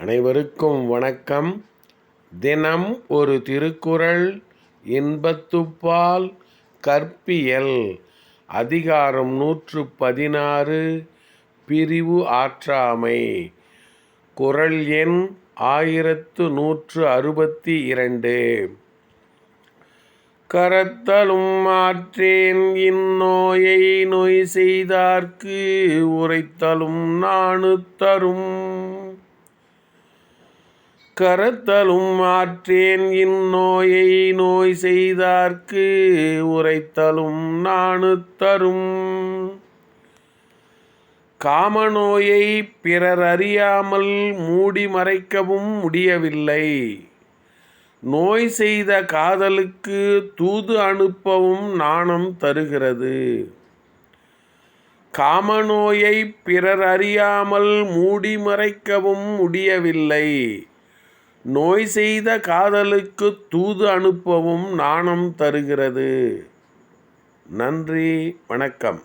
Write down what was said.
அனைவருக்கும் வணக்கம். தினம் ஒரு திருக்குறள் இன்பத்துப்பால் கற்பியல் அதிகாரம் நூற்று பதினாறு பிரிவு ஆற்றாமை. குறள் எண் ஆயிரத்து நூற்று அறுபத்தி இரண்டு. கரத்தலும் மாற்றேன் இந்நோயை நோய் செய்தார்க்கு உரைத்தலும் நாணு தரும் கரத்தலும் ஆற்றேன். இந்நோயை நோய் செய்தார்க்கு உரைத்தலும் நானு தரும். காமநோயை பிறர் அறியாமல் மூடி மறைக்கவும் முடியவில்லை. நோய் செய்த காதலுக்கு தூது அனுப்பவும் நாணம் தருகிறது. காமநோயை பிறர் அறியாமல் மூடி மறைக்கவும் முடியவில்லை. நோய் செய்த காதலுக்கு தூது அனுப்பவும் நாணம் தருகிறது. நன்றி வணக்கம்.